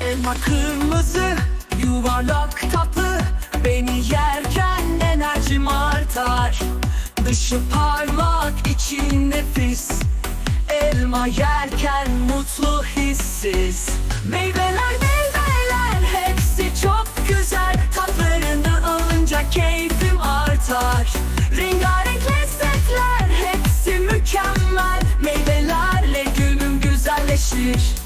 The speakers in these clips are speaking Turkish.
Elma kırmızı, yuvarlak tatlı. Beni yerken enerjim artar. Dışı parlak, içi nefis. Elma yerken mutlu hissiz. Meyveler meyveler hepsi çok güzel. Tatlarını alınca keyfim güzelleşir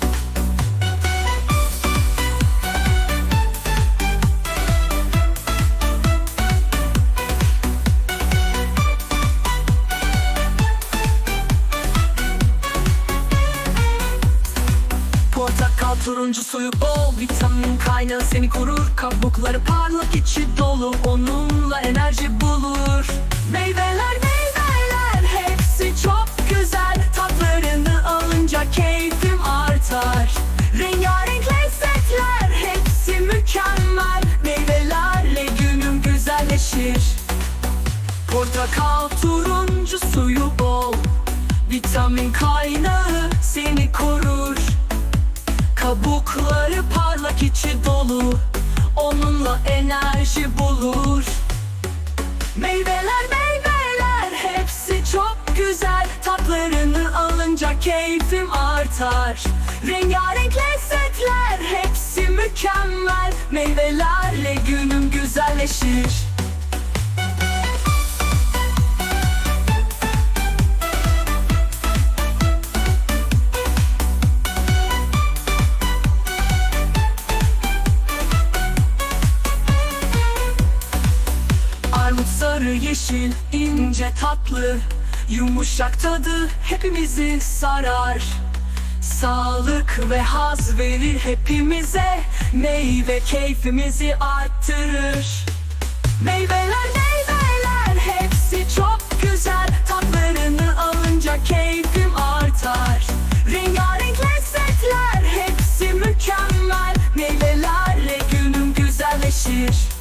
Portakal turuncu suyu bol Vitamin kaynağı seni korur. Kabukları parlak içi dolu. Onunla enerji güzelleşir Portakal turuncu suyu bol. Vitamin kaynağı seni korur. Kabukları parlak içi dolu. Onunla enerji bulur. Meyveler meyveler hepsi çok güzel. Tatlarını alınca keyfim artar. Rengarenk lezzetler hepsi mükemmel. Meyvelerle günüm güzelleşir Sapları yeşil, ince tatlı. Yumuşak tadı hepimizi sarar. Sağlık ve haz verir hepimize. Meyve keyfimizi arttırır. Meyveler meyveler hepsi çok güzel. Tatlarını alınca keyfim artar. Rengarenk lezzetler hepsi mükemmel. Meyvelerle günüm güzelleşir.